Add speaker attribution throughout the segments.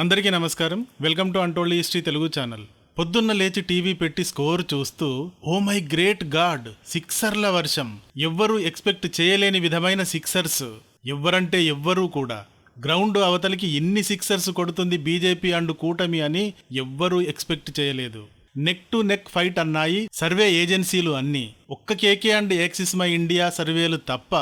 Speaker 1: అందరికీ నమస్కారం. Welcome to అంటోళ్ళి హిస్టరీ తెలుగు ఛానల్. పొద్దున్న లేచి టీవీ పెట్టి స్కోర్ చూస్తూ ఓ మై గ్రేట్ గాడ్ సిక్సర్ల వర్షం. ఎవ్వరూ ఎక్స్పెక్ట్ చేయలేని విధమైన సిక్సర్స్. ఎవ్వరంటే ఎవ్వరూ కూడా. గ్రౌండ్ అవతలికి ఎన్ని సిక్సర్స్ కొడుతుంది బీజేపీ అండ్ కూటమి అని ఎవ్వరూ ఎక్స్పెక్ట్ చేయలేదు. నెక్ టు నెక్ ఫైట్ అన్నాయి సర్వే ఏజెన్సీలు అన్నీ. ఒక్క KK and Axis My India సర్వేలు తప్ప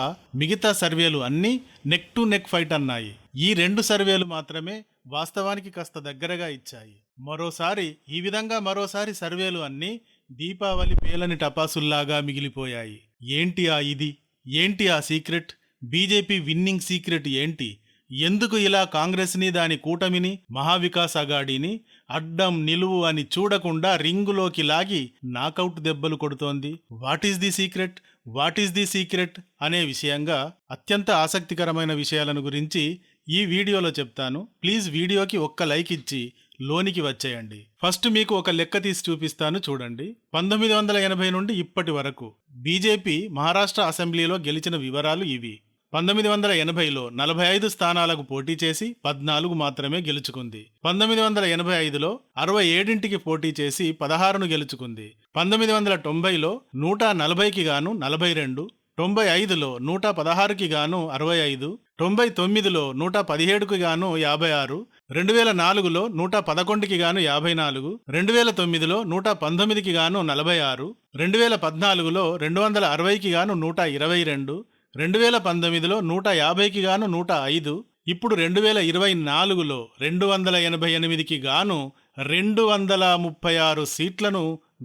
Speaker 1: మిగతా సర్వేలు అన్నీ నెక్ టు నెక్ ఫైట్ అన్నాయి. ఈ రెండు సర్వేలు మాత్రమే వాస్తవానికి కాస్త దగ్గరగా ఇచ్చాయి. మరోసారి ఈ విధంగా మరోసారి సర్వేలు అన్నీ దీపావళి పేలని టపాసుల్లాగా మిగిలిపోయాయి. ఏంటి ఆ ఇది? ఏంటి ఆ సీక్రెట్? బీజేపీ విన్నింగ్ సీక్రెట్ ఏంటి? ఎందుకు ఇలా కాంగ్రెస్ని దాని కూటమిని మహావికాస్ అగాడిని అడ్డం నిలువు అని చూడకుండా రింగులోకి లాగి నాకౌట్ దెబ్బలు కొడుతోంది? What is the secret? What is the secret? అనే విషయంగా అత్యంత ఆసక్తికరమైన విషయాలను గురించి ఈ వీడియోలో చెప్తాను. ప్లీజ్ వీడియోకి ఒక్క లైక్ ఇచ్చి లోనికి వచ్చేయండి. ఫస్ట్ మీకు ఒక లెక్క తీసి చూపిస్తాను చూడండి. పంతొమ్మిది వందల ఎనభై నుండి ఇప్పటి వరకు బీజేపీ మహారాష్ట్ర అసెంబ్లీలో గెలిచిన వివరాలు ఇవి. పంతొమ్మిది వందల ఎనభైలో నలభై ఐదు స్థానాలకు పోటీ చేసి పద్నాలుగు మాత్రమే గెలుచుకుంది. పంతొమ్మిది వందల ఎనభై ఐదులో అరవై ఏడింటికి పోటీ చేసి పదహారును గెలుచుకుంది. పంతొమ్మిది వందల తొంభైలో నూట నలభైకి గాను నలభై రెండు తొంభై ఐదులో నూట పదహారుకి గాను అరవై ఐదు తొంభై తొమ్మిదిలో నూట పదిహేడుకి గాను యాభై ఆరు రెండు వేల నాలుగులో నూట పదకొండుకి గాను యాభై నాలుగు రెండు వేల తొమ్మిదిలో నూట పంతొమ్మిదికి గాను నలభై ఆరు రెండు వేల పద్నాలుగులో రెండు వందల అరవైకి గాను నూట ఇరవై రెండు రెండు వేల పంతొమ్మిదిలో నూట యాభైకి గాను నూట ఐదు ఇప్పుడు రెండు వేల ఇరవై నాలుగులో రెండు వందల ఎనభై ఎనిమిదికి గాను రెండు వందల ముప్పై ఆరు సీట్లను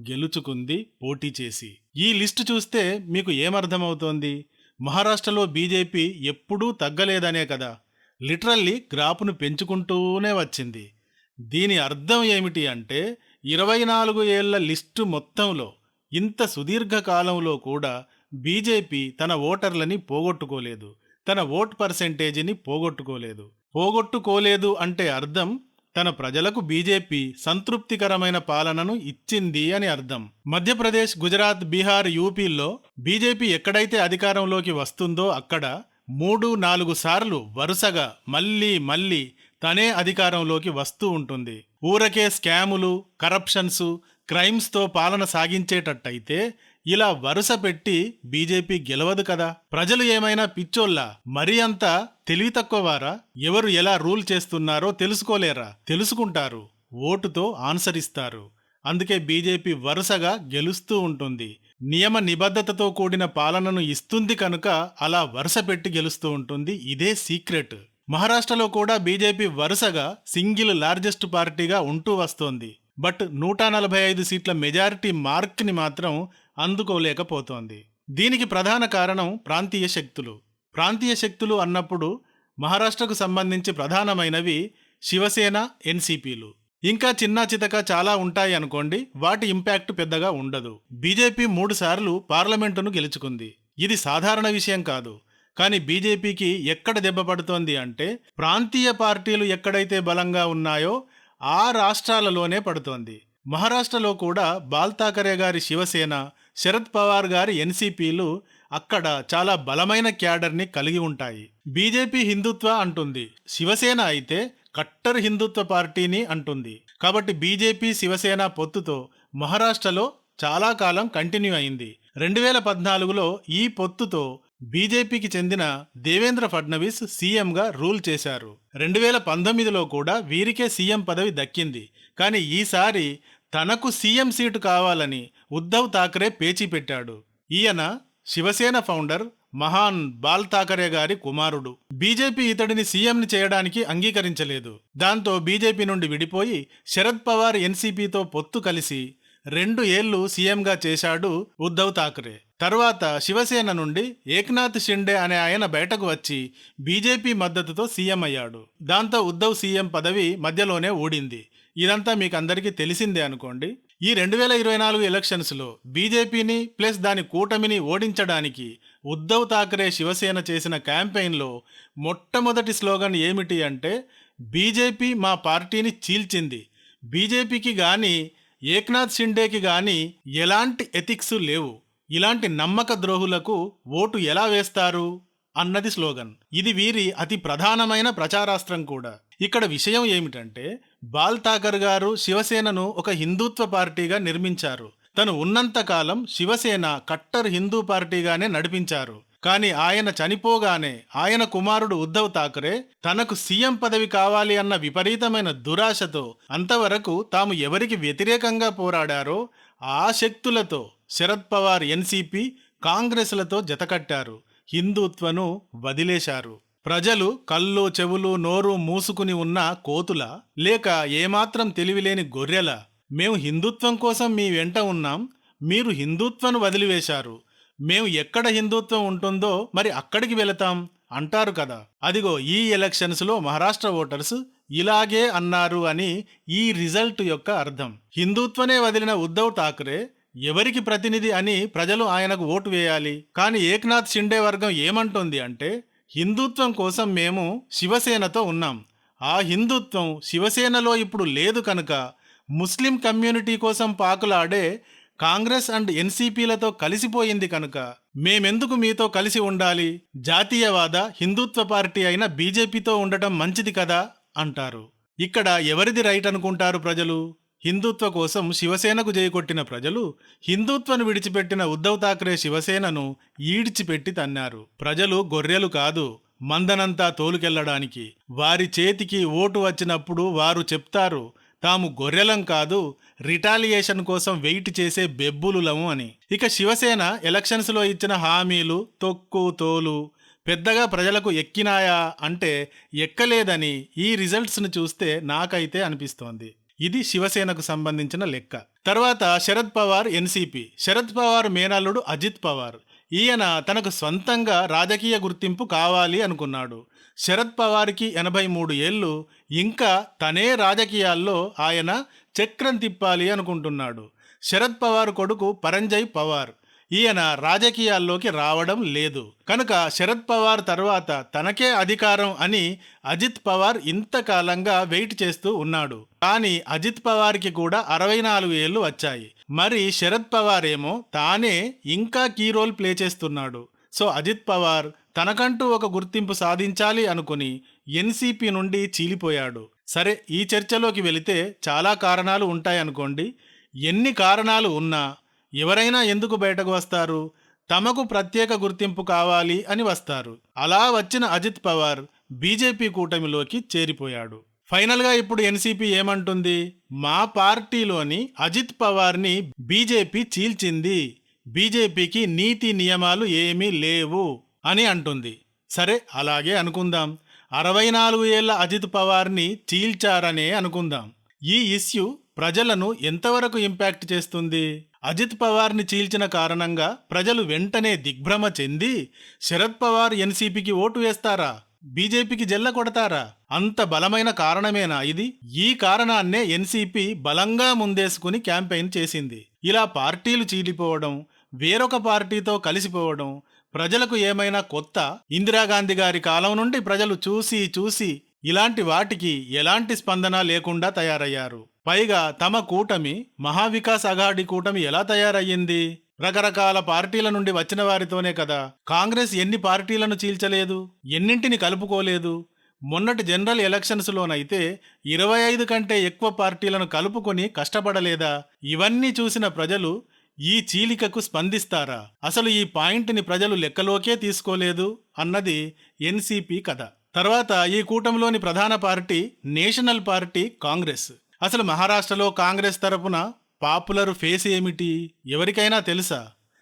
Speaker 1: గెలుచుకుంది పోటీ చేసి. ఈ లిస్టు చూస్తే మీకు ఏమర్థమవుతోంది? మహారాష్ట్రలో బీజేపీ ఎప్పుడూ తగ్గలేదనే కదా. లిటరల్లీ గ్రాపును పెంచుకుంటూనే వచ్చింది. దీని అర్థం ఏమిటి అంటే ఇరవై నాలుగు ఏళ్ళ లిస్టు మొత్తంలో ఇంత సుదీర్ఘ కాలంలో కూడా బీజేపీ తన ఓటర్లని పోగొట్టుకోలేదు. తన ఓట్ పర్సెంటేజీని పోగొట్టుకోలేదు. పోగొట్టుకోలేదు అంటే అర్థం తన ప్రజలకు బీజేపీ సంతృప్తికరమైన పాలనను ఇచ్చింది అని అర్థం. మధ్యప్రదేశ్ గుజరాత్ బీహార్ యూపీల్లో బీజేపీ ఎక్కడైతే అధికారంలోకి వస్తుందో అక్కడ మూడు నాలుగు సార్లు వరుసగా మళ్ళీ మళ్ళీ తనే అధికారంలోకి వస్తూ ఉంటుంది. ఊరకే స్కాములు కరప్షన్స్ క్రైమ్స్తో పాలన సాగించేటట్టయితే ఇలా వరుస పెట్టి బీజేపీ గెలవదు కదా. ప్రజలు ఏమైనా పిచ్చోళ్ళా? మరీ అంత తెలివి తక్కువవారా? ఎవరు ఎలా రూల్ చేస్తున్నారో తెలుసుకోలేరా? తెలుసుకుంటారు. ఓటుతో ఆన్సర్ ఇస్తారు. అందుకే బీజేపీ వరుసగా గెలుస్తూ ఉంటుంది. నియమ నిబద్ధతతో కూడిన పాలనను ఇస్తుంది కనుక అలా వరుస పెట్టి గెలుస్తూ ఉంటుంది. ఇదే సీక్రెట్. మహారాష్ట్రలో కూడా బీజేపీ వరుసగా సింగిల్ లార్జెస్ట్ పార్టీగా ఉంటూ వస్తోంది. బట్ నూట నలభై ఐదు సీట్ల మెజారిటీ మార్క్ని మాత్రం అందుకోలేకపోతోంది. దీనికి ప్రధాన కారణం ప్రాంతీయ శక్తులు. ప్రాంతీయ శక్తులు అన్నప్పుడు మహారాష్ట్రకు సంబంధించి ప్రధానమైనవి శివసేన ఎన్సీపీలు. ఇంకా చిన్న చితక చాలా ఉంటాయి అనుకోండి వాటి ఇంపాక్ట్ పెద్దగా ఉండదు. బీజేపీ మూడు సార్లు పార్లమెంటును గెలుచుకుంది. ఇది సాధారణ విషయం కాదు. కానీ బీజేపీకి ఎక్కడ దెబ్బ పడుతోంది అంటే ప్రాంతీయ పార్టీలు ఎక్కడైతే బలంగా ఉన్నాయో ఆ రాష్ట్రాలలోనే పడుతోంది. మహారాష్ట్రలో కూడా బాల్ ఠాకరే గారి శివసేన శరద్ పవార్ గారి ఎన్సీపీలు అక్కడ చాలా బలమైన క్యాడర్ని కలిగి ఉంటాయి. బీజేపీ హిందుత్వ అంటుంది. శివసేన అయితే కట్టర్ హిందుత్వ పార్టీని అంటుంది. కాబట్టి బీజేపీ శివసేన పొత్తుతో మహారాష్ట్రలో చాలా కాలం కంటిన్యూ అయింది. రెండు వేల పద్నాలుగులో ఈ పొత్తుతో బీజేపీకి చెందిన దేవేంద్ర ఫడ్నవీస్ సీఎంగా రూల్ చేశారు. రెండు వేల పంతొమ్మిదిలో కూడా వీరికే సీఎం పదవి దక్కింది. కానీ ఈసారి తనకు సీఎం సీటు కావాలని ఉద్ధవ్ థాకరే పేచీ పెట్టాడు. ఈయన శివసేన ఫౌండర్ మహాన్ బాల్ థాకరే గారి కుమారుడు. బీజేపీ ఇతడిని సీఎంని చేయడానికి అంగీకరించలేదు. దాంతో బీజేపీ నుండి విడిపోయి శరద్ పవార్ ఎన్సీపీతో పొత్తు కలిసి రెండు ఏళ్ళు సీఎంగా చేశాడు ఉద్ధవ్ థాకరే. తర్వాత శివసేన నుండి ఏక్నాథ్ షిండే అనే ఆయన బయటకు వచ్చి బీజేపీ మద్దతుతో సీఎం అయ్యాడు. దాంతో ఉద్ధవ్ సీఎం పదవి మధ్యలోనే ఊడింది. ఇదంతా మీకు అందరికీ తెలిసిందే అనుకోండి. ఈ రెండు వేల ఇరవై నాలుగు ఎలక్షన్స్లో బీజేపీని ప్లస్ దాని కూటమిని ఓడించడానికి ఉద్ధవ్ థాకరే శివసేన చేసిన క్యాంపెయిన్లో మొట్టమొదటి స్లోగన్ ఏమిటి అంటే బీజేపీ మా పార్టీని చీల్చింది. బీజేపీకి కానీ ఏక్నాథ్ షిండేకి కానీ ఎలాంటి ఎథిక్స్ లేవు. ఇలాంటి నమ్మక ద్రోహులకు ఓటు ఎలా వేస్తారు? అన్నది స్లోగన్. ఇది వీరి అతి ప్రధానమైన ప్రచారాస్త్రం కూడా. ఇక్కడ విషయం ఏమిటంటే బాల్ ఠాకర్ గారు శివసేనను ఒక హిందుత్వ పార్టీగా నిర్మించారు. తను ఉన్నంతకాలం శివసేన కట్టర్ హిందూ పార్టీగానే నడిపించారు. కానీ ఆయన చనిపోగానే ఆయన కుమారుడు ఉద్ధవ్ ఠాకరే తనకు సీఎం పదవి కావాలి అన్న విపరీతమైన దురాశతో అంతవరకు తాము ఎవరికి వ్యతిరేకంగా పోరాడారో ఆ శక్తులతో శరద్ పవార్ ఎన్సీపీ కాంగ్రెస్లతో జతకట్టారు. హిందుత్వను వదిలేశారు. ప్రజలు కళ్ళు చెవులు నోరు మూసుకుని ఉన్న కోతుల లేక ఏమాత్రం తెలివిలేని గొర్రెల మేము హిందుత్వం కోసం మీ వెంట ఉన్నాం మీరు హిందుత్వను వదిలివేశారు. మేము ఎక్కడ హిందుత్వం ఉంటుందో మరి అక్కడికి వెళతాం అంటారు కదా. అదిగో ఈ ఎలక్షన్స్లో మహారాష్ట్ర ఓటర్స్ ఇలాగే అన్నారు అని ఈ రిజల్ట్ యొక్క అర్థం. హిందుత్వనే వదిలిన ఉద్ధవ్ ఠాకరే ఎవరికి ప్రతినిధి అని ప్రజలు ఆయనకు ఓటు వేయాలి. కానీ ఏక్నాథ్ షిండే వర్గం ఏమంటుంది అంటే హిందుత్వం కోసం మేము శివసేనతో ఉన్నాం. ఆ హిందుత్వం శివసేనలో ఇప్పుడు లేదు కనుక ముస్లిం కమ్యూనిటీ కోసం పాకులాడే కాంగ్రెస్ అండ్ ఎన్సీపీలతో కలిసిపోయింది కనుక మేమెందుకు మీతో కలిసి ఉండాలి? జాతీయవాద హిందుత్వ పార్టీ అయిన బీజేపీతో ఉండటం మంచిది కదా? అంటారు. ఇక్కడ ఎవరిది రైట్ అనుకుంటారు ప్రజలు? హిందుత్వ కోసం శివసేనకు జయకొట్టిన ప్రజలు హిందుత్వను విడిచిపెట్టిన ఉద్ధవ్ థాక్రే శివసేనను ఈడ్చిపెట్టి తన్నారు. ప్రజలు గొర్రెలు కాదు మందనంతా తోలుకెళ్ళడానికి వారి చేతికి ఓటు వచ్చినప్పుడు వారు చెప్తారు తాము గొర్రెలం కాదు రిటాలియేషన్ కోసం వెయిట్ చేసే బెబ్బులులము అని. ఇక శివసేన ఎలక్షన్స్లో ఇచ్చిన హామీలు తొక్కు తోలు పెద్దగా ప్రజలకు ఎక్కినాయా అంటే ఎక్కలేదని ఈ రిజల్ట్స్ను చూస్తే నాకైతే అనిపిస్తోంది. ఇది శివసేనకు సంబంధించిన లెక్క. తర్వాత శరద్ పవార్ ఎన్సీపీ శరద్ పవార్ మేనల్లుడు అజిత్ పవార్. ఈయన తనకు స్వంతంగా రాజకీయ గుర్తింపు కావాలి అనుకున్నాడు. శరద్ పవార్కి ఎనభై మూడు ఏళ్ళు ఇంకా తనే రాజకీయాల్లో ఆయన చక్రం తిప్పాలి అనుకుంటున్నాడు. శరద్ పవార్ కొడుకు పరంజయ్ పవార్. ఈయన రాజకీయాల్లోకి రావడం లేదు. కనుక శరద్ పవార్ తర్వాత తనకే అధికారం అని అజిత్ పవార్ ఇంతకాలంగా వెయిట్ చేస్తూ ఉన్నాడు. కానీ అజిత్ పవార్కి కూడా అరవై నాలుగు ఏళ్ళు వచ్చాయి. మరి శరద్ పవార్ ఏమో తానే ఇంకా కీ రోల్ ప్లే చేస్తున్నాడు. సో అజిత్ పవార్ తనకంటూ ఒక గుర్తింపు సాధించాలి అనుకుని ఎన్సీపీ నుండి చీలిపోయాడు. సరే ఈ చర్చలోకి వెళితే చాలా కారణాలు ఉంటాయనుకోండి. ఎన్ని కారణాలు ఉన్నా ఎవరైనా ఎందుకు బయటకు వస్తారు? తమకు ప్రత్యేక గుర్తింపు కావాలి అని వస్తారు. అలా వచ్చిన అజిత్ పవార్ బీజేపీ కూటమిలోకి చేరిపోయాడు. ఫైనల్గా ఇప్పుడు ఎన్సీపీ ఏమంటుంది? మా పార్టీలోని అజిత్ పవార్ని బీజేపీ చీల్చింది. బీజేపీకి నీతి నియమాలు ఏమీ లేవు అని అంటుంది. సరే అలాగే అనుకుందాం. అరవై నాలుగు ఏళ్ళ అజిత్ పవార్ని చీల్చారనే అనుకుందాం. ఈ ఇష్యూ ప్రజలను ఎంతవరకు ఇంపాక్ట్ చేస్తుంది? అజిత్ పవార్ని చీల్చిన కారణంగా ప్రజలు వెంటనే దిగ్భ్రమ చెంది శరద్ పవార్ ఎన్సీపీకి ఓటు వేస్తారా? బీజేపీకి జల్ల కొడతారా? అంత బలమైన కారణమేనా ఇది? ఈ కారణాన్నే ఎన్సీపీ బలంగా ముందేసుకుని క్యాంపెయిన్ చేసింది. ఇలా పార్టీలు చీలిపోవడం వేరొక పార్టీతో కలిసిపోవడం ప్రజలకు ఏమైనా కొత్త ఇందిరాగాంధీ గారి కాలం నుండి ప్రజలు చూసి చూసి ఇలాంటి వాటికి ఎలాంటి స్పందన లేకుండా తయారయ్యారు? పైగా తమ కూటమి మహావికాస్ అఘాడి కూటమి ఎలా తయారయ్యింది? రకరకాల పార్టీల నుండి వచ్చిన వారితోనే కదా. కాంగ్రెస్ ఎన్ని పార్టీలను చీల్చలేదు? ఎన్నింటిని కలుపుకోలేదు? మొన్నటి జనరల్ ఎలక్షన్స్లోనైతే ఇరవై ఐదు కంటే ఎక్కువ పార్టీలను కలుపుకొని కష్టపడలేదా? ఇవన్నీ చూసిన ప్రజలు ఈ చీలికకు స్పందిస్తారా? అసలు ఈ పాయింట్ని ప్రజలు లెక్కలోకే తీసుకోలేదు? అన్నది ఎన్సీపీ కథ. తర్వాత ఈ కూటమిలోని ప్రధాన పార్టీ నేషనల్ పార్టీ కాంగ్రెస్. అసలు మహారాష్ట్రలో కాంగ్రెస్ తరపున పాపులర్ ఫేస్ ఏమిటి? ఎవరికైనా తెలుసా?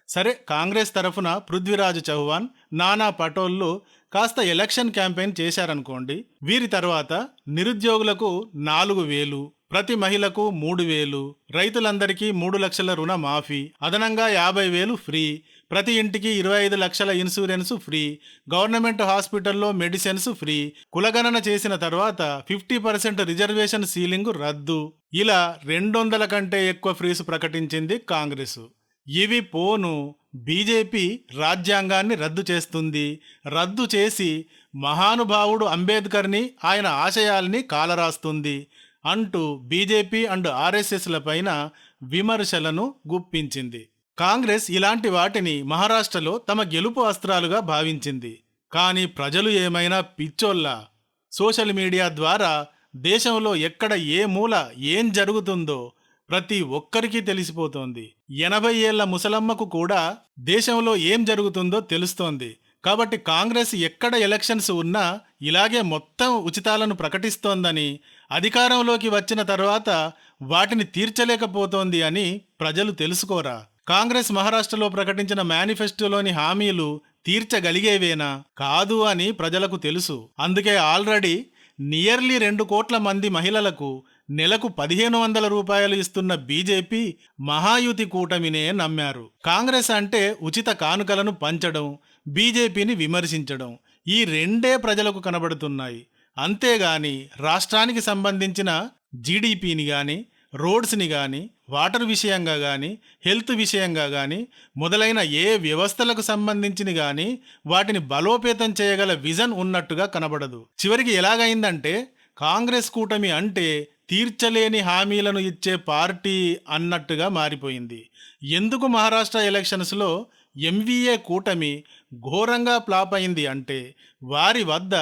Speaker 1: సరే కాంగ్రెస్ తరఫున పృథ్వీరాజ్ చౌహాన్ నానా పటోళ్ళు కాస్త ఎలక్షన్ క్యాంపెయిన్ చేశారనుకోండి వీరి తర్వాత నిరుద్యోగులకు నాలుగు వేలు ప్రతి మహిళకు మూడు వేలు రైతులందరికీ మూడు లక్షల రుణ మాఫీ అదనంగా యాభై వేలు ఫ్రీ ప్రతి ఇంటికి ఇరవై ఐదు లక్షల ఇన్సూరెన్స్ ఫ్రీ గవర్నమెంట్ హాస్పిటల్లో మెడిసిన్స్ ఫ్రీ. కులగణన చేసిన తర్వాత ఫిఫ్టీ పర్సెంట్ రిజర్వేషన్ సీలింగ్ రద్దు. ఇలా రెండు వందల కంటే ఎక్కువ ఫ్రీస్ ప్రకటించింది కాంగ్రెస్. ఇవి పోను బీజేపీ రాజ్యాంగాన్ని రద్దు చేస్తుంది. రద్దు చేసి మహానుభావుడు అంబేద్కర్ని ఆయన ఆశయాల్ని కాలరాస్తుంది అంటూ బీజేపీ అండ్ ఆర్ఎస్ఎస్ల పైన విమర్శలను గుప్పించింది. కాంగ్రెస్ ఇలాంటి వాటిని మహారాష్ట్రలో తమ గెలుపు అస్త్రాలుగా భావించింది. కానీ ప్రజలు ఏమైనా పిచ్చోళ్ళ? సోషల్ మీడియా ద్వారా దేశంలో ఎక్కడ ఏ మూల ఏం జరుగుతుందో ప్రతి ఒక్కరికి తెలిసిపోతోంది. ఎనభై ఏళ్ళ ముసలమ్మకు కూడా దేశంలో ఏం జరుగుతుందో తెలుస్తోంది. కాబట్టి కాంగ్రెస్ ఎక్కడ ఎలక్షన్స్ ఉన్నా ఇలాగే మొత్తం ఉచితాలను ప్రకటిస్తోందని అధికారంలోకి వచ్చిన తర్వాత వాటిని తీర్చలేకపోతోంది అని ప్రజలు తెలుసుకోరా? కాంగ్రెస్ మహారాష్ట్రలో ప్రకటించిన మేనిఫెస్టోలోని హామీలు తీర్చగలిగేవేనా? కాదు అని ప్రజలకు తెలుసు. అందుకే ఆల్రెడీ నియర్లీ రెండు కోట్ల మంది మహిళలకు నెలకు పదిహేను వందల రూపాయలు ఇస్తున్న బీజేపీ మహాయుతి కూటమినే నమ్మారు. కాంగ్రెస్ అంటే ఉచిత కానుకలను పంచడం బీజేపీని విమర్శించడం ఈ రెండే ప్రజలకు కనబడుతున్నాయి. అంతేగాని రాష్ట్రానికి సంబంధించిన జీడిపిని గాని రోడ్స్ని కానీ వాటర్ విషయంగా కానీ హెల్త్ విషయంగా కానీ మొదలైన ఏ వ్యవస్థలకు సంబంధించిన కానీ వాటిని బలోపేతం చేయగల విజన్ ఉన్నట్టుగా కనబడదు. చివరికి ఎలాగైందంటే కాంగ్రెస్ కూటమి అంటే తీర్చలేని హామీలను ఇచ్చే పార్టీ అన్నట్టుగా మారిపోయింది. ఎందుకు మహారాష్ట్ర ఎలక్షన్స్లో ఎంవీఏ కూటమి ఘోరంగా ఫ్లాప్ అయింది అంటే వారి వద్ద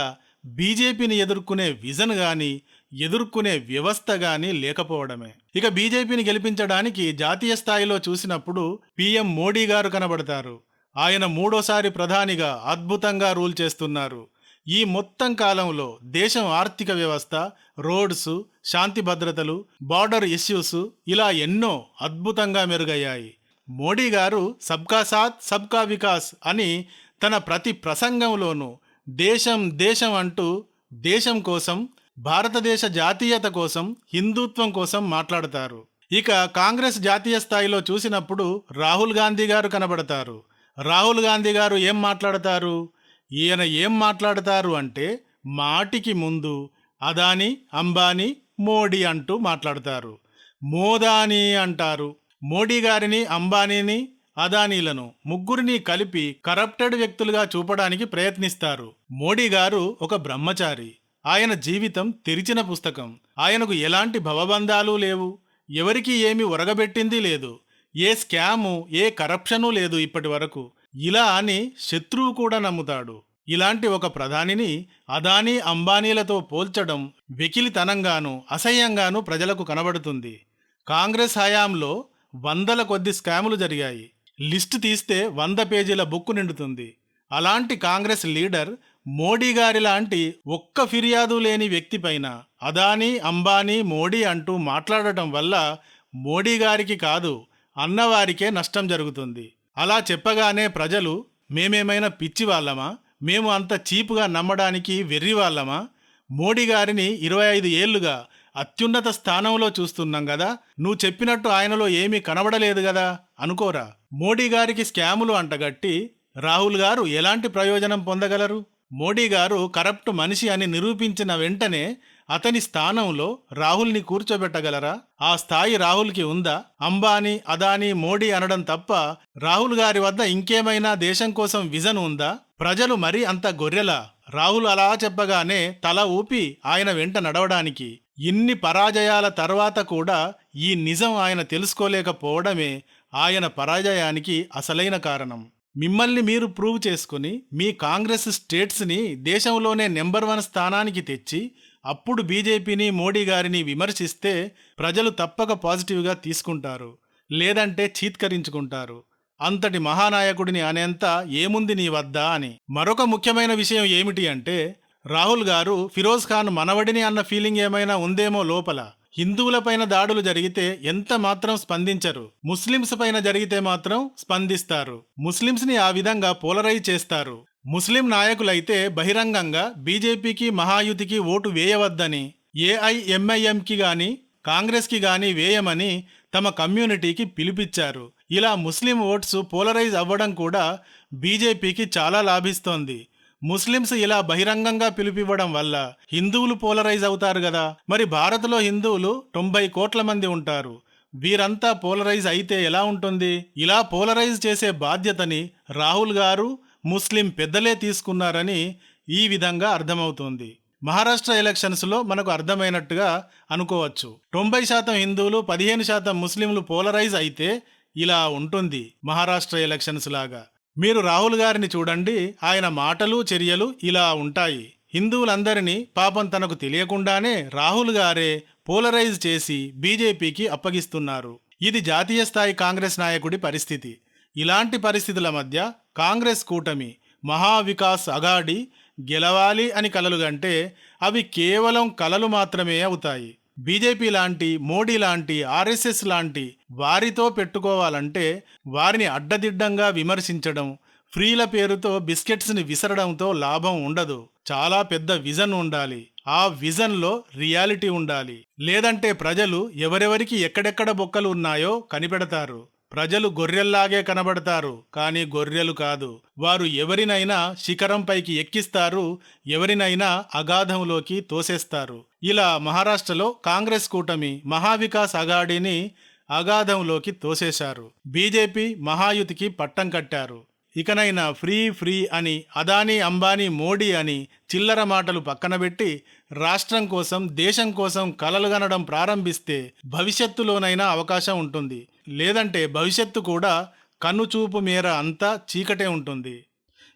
Speaker 1: బీజేపీని ఎదుర్కొనే విజన్ కానీ ఎదుర్కొనే వ్యవస్థ గాని లేకపోవడమే. ఇక బీజేపీని గెలిపించడానికి జాతీయ స్థాయిలో చూసినప్పుడు పీఎం మోడీ గారు కనబడతారు. ఆయన మూడోసారి ప్రధానిగా అద్భుతంగా రూల్ చేస్తున్నారు. ఈ మొత్తం కాలంలో దేశం ఆర్థిక వ్యవస్థ రోడ్స్ శాంతి భద్రతలు బార్డర్ ఇష్యూస్ ఇలా ఎన్నో అద్భుతంగా మెరుగయ్యాయి. మోడీ గారు సబ్కా సాత్ సబ్కా వికాస్ అని తన ప్రతి ప్రసంగంలోనూ దేశం దేశం అంటూ దేశం కోసం భారతదేశ జాతీయత కోసం హిందుత్వం కోసం మాట్లాడతారు. ఇక కాంగ్రెస్ జాతీయ స్థాయిలో చూసినప్పుడు రాహుల్ గాంధీ గారు కనబడతారు. రాహుల్ గాంధీ గారు ఏం మాట్లాడతారు? ఈయన ఏం మాట్లాడతారు అంటే మాటికి ముందు అదాని అంబానీ మోడీ అంటూ మాట్లాడతారు. మోదాని అంటారు. మోడీ గారిని అంబానీని అదానీలను ముగ్గురిని కలిపి కరప్టెడ్ వ్యక్తులుగా చూపడానికి ప్రయత్నిస్తారు. మోడీ గారు ఒక బ్రహ్మచారి. ఆయన జీవితం తెరిచిన పుస్తకం. ఆయనకు ఎలాంటి భవబంధాలు లేవు. ఎవరికి ఏమి ఒరగబెట్టింది లేదు. ఏ స్కాము ఏ కరప్షను లేదు ఇప్పటి వరకు. ఇలా అని శత్రువు కూడా నమ్ముతాడు. ఇలాంటి ఒక ప్రధానిని అదానీ అంబానీలతో పోల్చడం వెకిలితనంగాను అసహ్యంగాను ప్రజలకు కనబడుతుంది. కాంగ్రెస్ హయాంలో వందల కొద్ది స్కాములు జరిగాయి. లిస్ట్ తీస్తే వంద పేజీల బుక్ నిండుతుంది. అలాంటి కాంగ్రెస్ లీడర్ మోడీ గారి లాంటి ఒక్క ఫిర్యాదు లేని వ్యక్తిపైన అదానీ అంబానీ మోడీ అంటూ మాట్లాడటం వల్ల మోడీ గారికి కాదు అన్నవారికే నష్టం జరుగుతుంది. అలా చెప్పగానే ప్రజలు మేమేమైనా పిచ్చి వాళ్ళమా మేము అంత చీపుగా నమ్మడానికి వెర్రి వాళ్ళమా మోడీ గారిని ఇరవై ఐదు ఏళ్ళుగా అత్యున్నత స్థానంలో చూస్తున్నాం కదా నువ్వు చెప్పినట్టు ఆయనలో ఏమీ కనబడలేదు కదా అనుకోరా. మోడీ గారికి స్కాములు అంటగట్టి రాహుల్ గారు ఎలాంటి ప్రయోజనం పొందగలరు? మోడీ గారు కరప్ట్ మనిషి అని నిరూపించిన వెంటనే అతని స్థానంలో రాహుల్ని కూర్చోబెట్టగలరా? ఆ స్థాయి రాహుల్కి ఉందా? అంబానీ అదానీ మోడీ అనడం తప్ప రాహుల్ గారి వద్ద ఇంకేమైనా దేశం కోసం విజన్ ఉందా? ప్రజలు మరీ అంత గొర్రెలా? రాహుల్ అలా చెప్పగానే తల ఊపి ఆయన వెంట నడవడానికి. ఇన్ని పరాజయాల తర్వాత కూడా ఈ నిజం ఆయన తెలుసుకోలేకపోవడమే ఆయన పరాజయానికి అసలైన కారణం. మిమ్మల్ని మీరు ప్రూవ్ చేసుకుని మీ కాంగ్రెస్ స్టేట్స్ని దేశంలోనే నెంబర్ వన్ స్థానానికి తెచ్చి అప్పుడు బీజేపీని మోడీ గారిని విమర్శిస్తే ప్రజలు తప్పక పాజిటివ్గా తీసుకుంటారు లేదంటే చీత్కరించుకుంటారు. అంతటి మహానాయకుడిని అనేంత ఏముంది నీ వద్ద అని. మరొక ముఖ్యమైన విషయం ఏమిటి అంటే రాహుల్ గారు ఫిరోజ్ ఖాన్ మనవడిని అన్న ఫీలింగ్ ఏమైనా ఉందేమో లోపల. హిందువులపైన దాడులు జరిగితే ఎంత మాత్రం స్పందించరు. ముస్లింస్ పైన జరిగితే మాత్రం స్పందిస్తారు. ముస్లింస్ని ఆ విధంగా పోలరైజ్ చేస్తారు. ముస్లిం నాయకులైతే బహిరంగంగా బీజేపీకి మహాయుతికి ఓటు వేయవద్దని ఏఐఎంఐఎంకి గాని కాంగ్రెస్కి గాని వేయమని తమ కమ్యూనిటీకి పిలిపించారు. ఇలా ముస్లిం ఓట్స్ పోలరైజ్ అవ్వడం కూడా బీజేపీకి చాలా లాభిస్తోంది. ముస్లింస్ ఇలా బహిరంగంగా పిలుపివ్వడం వల్ల హిందువులు పోలరైజ్ అవుతారు కదా. మరి భారత్లో హిందువులు తొంభై కోట్ల మంది ఉంటారు. వీరంతా పోలరైజ్ అయితే ఎలా ఉంటుంది? ఇలా పోలరైజ్ చేసే బాధ్యతని రాహుల్ గారు ముస్లిం పెద్దలే తీసుకున్నారని ఈ విధంగా అర్థమవుతుంది. మహారాష్ట్ర ఎలక్షన్స్లో మనకు అర్థమైనట్టుగా అనుకోవచ్చు. తొంభై శాతం హిందువులు పదిహేను శాతం ముస్లింలు పోలరైజ్ అయితే ఇలా ఉంటుంది మహారాష్ట్ర ఎలక్షన్స్ లాగా. మీరు రాహుల్ గారిని చూడండి ఆయన మాటలు చర్యలు ఇలా ఉంటాయి. హిందువులందరినీ పాపం తనకు తెలియకుండానే రాహుల్ గారే పోలరైజ్ చేసి బీజేపీకి అప్పగిస్తున్నారు. ఇది జాతీయ స్థాయి కాంగ్రెస్ నాయకుడి పరిస్థితి. ఇలాంటి పరిస్థితుల మధ్య కాంగ్రెస్ కూటమి మహావికాస్ అగాడి గెలవాలి అని కలలుగంటే అవి కేవలం కలలు మాత్రమే అవుతాయి. బీజేపీ లాంటి మోడీ లాంటి ఆర్ఎస్ఎస్ లాంటి వారితో పెట్టుకోవాలంటే వారిని అడ్డదిడ్డంగా విమర్శించడం ఫ్రీల పేరుతో బిస్కెట్స్ని విసరడంతో లాభం ఉండదు. చాలా పెద్ద విజన్ ఉండాలి. ఆ విజన్లో రియాలిటీ ఉండాలి. లేదంటే ప్రజలు ఎవరెవరికి ఎక్కడెక్కడ బొక్కలు ఉన్నాయో కనిపెడతారు. ప్రజలు గొర్రెల్లాగే కనబడతారు కానీ గొర్రెలు కాదు. వారు ఎవరినైనా శిఖరంపైకి ఎక్కిస్తారు ఎవరినైనా అగాధంలోకి తోసేస్తారు. ఇలా మహారాష్ట్రలో కాంగ్రెస్ కూటమి మహావికాస్ అగాడిని అగాధంలోకి తోసేశారు. బీజేపీ మహాయుతికి పట్టం కట్టారు. ఇకనైనా ఫ్రీ ఫ్రీ అని అదానీ అంబానీ మోడీ అని చిల్లర మాటలు పక్కనబెట్టి రాష్ట్రం కోసం దేశం కోసం కలలుగనడం ప్రారంభిస్తే భవిష్యత్తులోనైనా అవకాశం ఉంటుంది. లేదంటే భవిష్యత్తు కూడా కన్నుచూపు మేర అంతా చీకటే ఉంటుంది.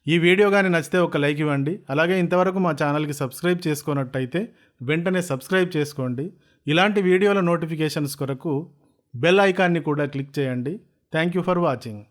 Speaker 1: ఈ వీడియో కానీ నచ్చితే ఒక లైక్ ఇవ్వండి. అలాగే ఇంతవరకు మా ఛానల్కి సబ్స్క్రైబ్ చేసుకున్నట్టయితే వెంటనే సబ్స్క్రైబ్ చేసుకోండి. ఇలాంటి వీడియోల నోటిఫికేషన్స్ కొరకు బెల్ ఐకాన్ని కూడా క్లిక్ చేయండి. Thank you for watching.